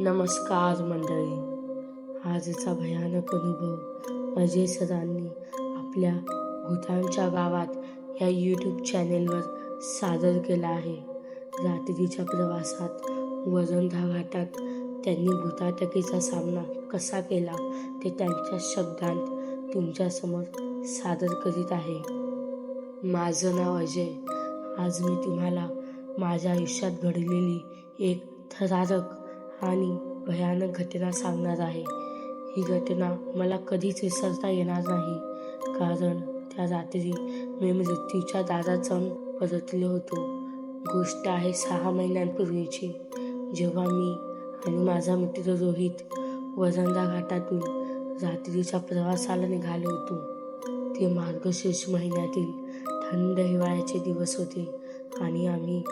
नमस्कार मंडळी. आजचा भयानक अनुभव अजय सरांनी आपल्या भूतांच्या गावात या यूट्यूब चॅनेलवर सादर केला आहे. रात्रीच्या प्रवासात वजनधा घाटात त्यांनी भूताटकीचा सामना कसा केला ते त्यांच्या शब्दांत तुमच्यासमोर सादर करीत आहे. माझं नाव अजय. आज मी तुम्हाला माझ्या आयुष्यात घडलेली एक थरारक आणि भयानक घटना सांगणार आहे. ही घटना मला कधीच विसरता येणार नाही. कारण त्या रात्री मी मृत्यूच्या दारात जाऊन परतलो होतो. गोष्ट आहे सहा महिन्यांपूर्वीची. जेव्हा मी आणि माझा मित्र रोहित वजंदा घाटातून रात्रीच्या प्रवासाला निघालो होतो. ते मार्गशीर्ष महिन्यातील थंड हिवाळ्याचे दिवस होते आणि आम्ही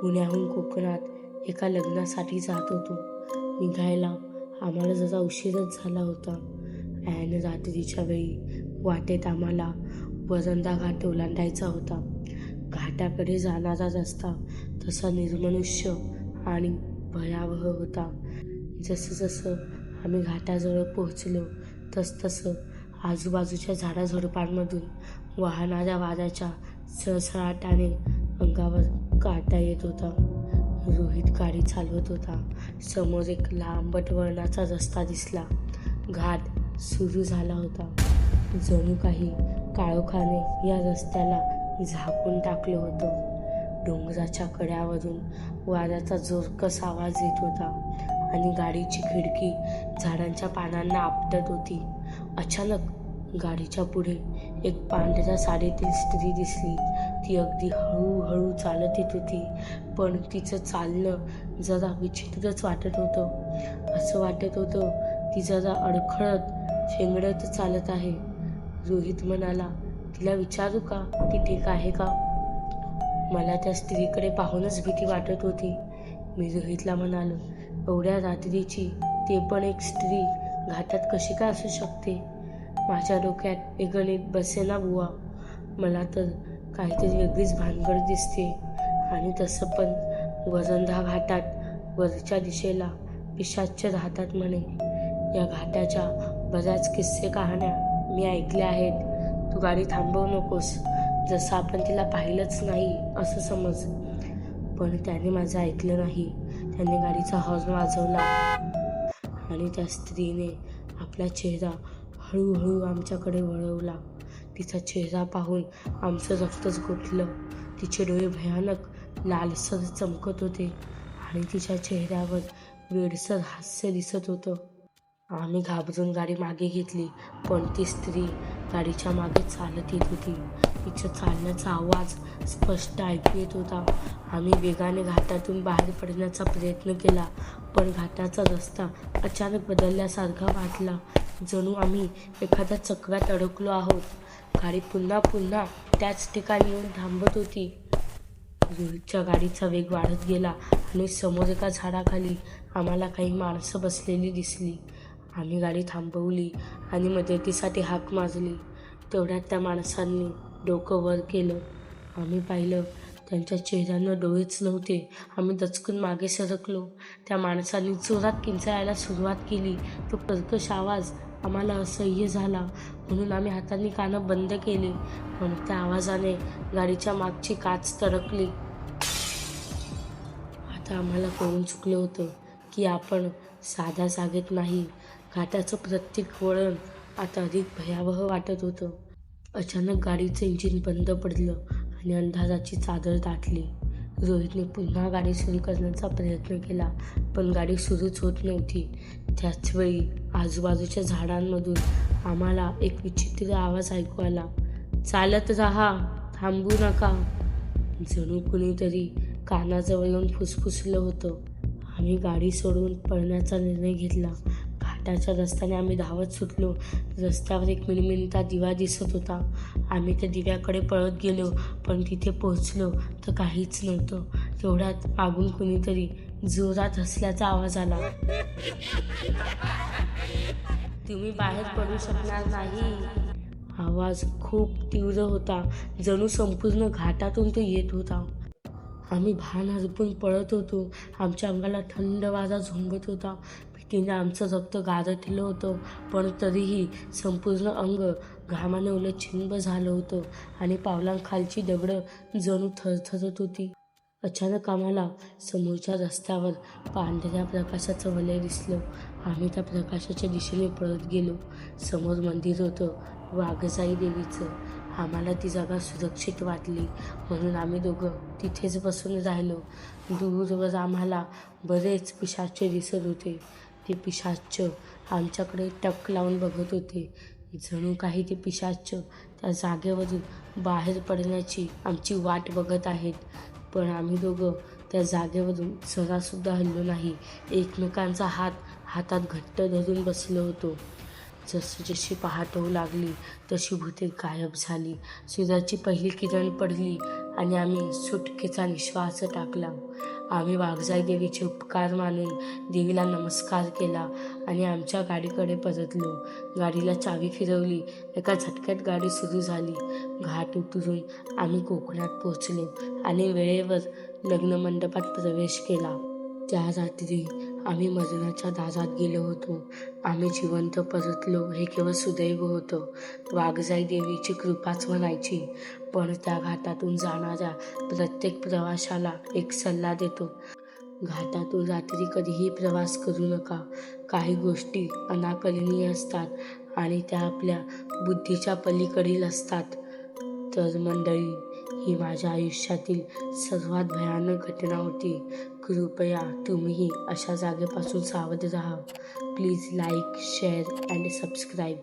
पुण्याहून कोकणात एका लग्नासाठी जात होतो. निघायला आम्हाला जसा उशीरच झाला होता. ॲन रात्रीच्या वेळी वाटेत आम्हाला वरंदा घाट ओलांडायचा होता. घाटाकडे जाणारा रस्ता तसा निर्मनुष्य आणि भयावह होता. जसं जसं आम्ही घाटाजवळ पोहोचलो तसतसं आजूबाजूच्या झाडाझुडपांमधून वाहणाऱ्या वाऱ्याच्या सळसळाटाने अंगावर काटा येत होता. रोहित गाडी चालवत होता. समोर एक लांबट वळणाचा रस्ता दिसला. घाट सुरू झाला होता. जणू काही काळोखाने या रस्त्याला झाकून टाकलं होतं. डोंगराच्या कड्यावरून वाऱ्याचा जोरकस आवाज येत होता आणि गाडीची खिडकी झाडांच्या पानांना आपटत होती. अचानक गाडीच्या पुढे एक पांढऱ्या साडीतील स्त्री दिसली. ती अगदी हळूहळू चालत येत होती. पण तिचं चालणं जरा विचित्रच वाटत होतं. असं वाटत होतं ती जरा अडखळत शेंगडत चालत आहे. रोहित म्हणाला तिला विचारू का? ती ठीक आहे का? मला त्या स्त्रीकडे पाहूनच भीती वाटत होती. मी रोहितला म्हणालो एवढ्या रात्रीची ते पण एक स्त्री घाटात कशी काय असू शकते? माझ्या डोक्यात एक गणित बसेना बुवा. मला तर काहीतरी वेगळीच भानगड दिसते. आणि तसं पण वरंधा घाटात वरच्या दिशेला पिशाच्य राहतात म्हणे. या घाटाच्या बऱ्याच किस्से कहाण्या मी ऐकल्या आहेत. तू गाडी थांबवू नकोस. जसं आपण तिला पाहिलंच नाही असं समज. पण त्याने माझं ऐकलं नाही. त्याने गाडीचा हॉर्न वाजवला. आणि त्या स्त्रीने आपला चेहरा हळूहळू आमच्याकडे वळवला. तिचा चेहरा पाहून आमचं रक्तच गोठलं. तिचे डोळे भयानक लालसर चमकत होते आणि तिच्या चेहऱ्यावर वेडसर हास्य दिसत होतं. आम्ही घाबरून गाडी मागे घेतली पण ती स्त्री गाडीच्या मागे चालत येत होती. तिच्या चालण्याचा आवाज स्पष्ट ऐकू येत होता. आम्ही वेगाने घाटातून बाहेर पडण्याचा प्रयत्न केला पण घाटाचा रस्ता अचानक बदलल्यासारखा वाटला. जणू आम्ही एखाद्या चक्रात अडकलो आहोत. गाडी पुन्हा पुन्हा. त्याच ठिकाणी येऊन थांबत होती. रोहितच्या गाडीचा वेग वाढत गेला आणि समोर एका झाडाखाली आम्हाला काही माणसं बसलेली दिसली. आम्ही गाडी थांबवली आणि मदतीसाठी हाक मारली तेवढ्यात त्या माणसांनी डोकं वर केलं. आम्ही पाहिलं त्यांच्या चेहऱ्यानं डोळेच नव्हते. आम्ही दचकून मागे सरकलो. त्या माणसांनी जोरात किंचाळायला सुरुवात केली. तो कर्कश आवाज आम्हाला असह्य झाला. म्हणून आम्ही हातांनी कानं बंद केली. पण त्या आवाजाने गाडीच्या मागची काच तरकली आता आम्हाला कळून चुकलं होतं की आपण साध्या जागेत नाही. घाटाचं प्रत्येक वळण आता अधिक भयावह वाटत होतं. अचानक गाडीचं इंजिन बंद पडलं आणि अंधाराची चादर दाटली. रोहितने पुन्हा गाडी सुरू करण्याचा प्रयत्न केला पण गाडी सुरूच होत नव्हती. त्याच वेळी आजूबाजूच्या झाडांमधून आम्हाला एक विचित्र आवाज ऐकू आला चालत राहा थांबू नका. जणू कुणीतरी कानाजवळ येऊन फुसफुसलं होतं. आम्ही गाडी सोडून पळण्याचा निर्णय घेतला. त्याच्या रस्त्याने आम्ही धावत सुटलो. रस्त्यावर एक मिनमिनता दिवा दिसत होता. आम्ही त्या दिव्याकडे पळत गेलो पण तिथे पोहोचलो तर काहीच नव्हतं. तेवढ्यात मागून कुणीतरी जोरात हसल्याचा आवाज आला. तुम्ही बाहेर पडू शकणार नाही. आवाज खूप तीव्र होता. जणू संपूर्ण घाटातून तो येत होता. आम्ही भान हरपून पळत होतो. आमच्या अंगाला थंड वारा झोंबत होता. तिने आमचं रक्त गारठलं होतं. पण तरीही संपूर्ण अंग घामाने उलट छिंब झालं होतं आणि पावलांखालची दगडं जणू थरथरत होती. अचानक आम्हाला समोरच्या रस्त्यावर पांढऱ्या प्रकाशाचं वलय दिसलं. आम्ही त्या प्रकाशाच्या दिशेने पळत गेलो. समोर मंदिर होतं वाघजाई देवीचं. आम्हाला ती जागा सुरक्षित वाटली. म्हणून आम्ही दोघं तिथेच बसून राहिलो. दूरवर आम्हाला बरेच पिशाचे दिसत होते. ते पिशाच आमच्याकडे टक लावून बघत होते. जणू काही ते पिशाच त्या जागेवरून बाहेर पडण्याची आमची वाट बघत आहेत. पण आम्ही दोघं त्या जागेवरून जरासुद्धा हल्लो नाही. एकमेकांचा हात हातात घट्ट धरून बसलो होतो. जशी जशी पहाट होऊ लागली तशी भूते गायब झाली. सूर्याची पहिली किरण पडली. आणि आम्ही सुटकेचा निश्वास टाकला. आम्ही वाघजाई देवीचे उपकार मानून देवीला नमस्कार केला आणि आमच्या गाडीकडे परतलो. गाडीला चावी फिरवली. एका झटक्यात गाडी सुरू झाली. घाट उतरून आम्ही कोकणात पोचलो आणि वेळेवर लग्न मंडपात प्रवेश केला. त्या रात्री आम्ही मजनाच्या दारात गेलो होतो. आम्ही जिवंत परतलो हे केवळ सुदैव होतं. वाघजाई देवीची कृपाच म्हणायची. पण त्या घाटातून जाणाऱ्या प्रत्येक प्रवाशाला एक सल्ला देतो. घाटातून रात्री कधीही प्रवास करू नका. काही गोष्टी अनाकलनीय असतात आणि त्या आपल्या बुद्धीच्या पलीकडील असतात. तर मंडळी ही माझ्या आयुष्यातील सर्वात भयानक घटना होती. कृपया तुम्ही अशा जागेपासून सावध राहा. Please like share and subscribe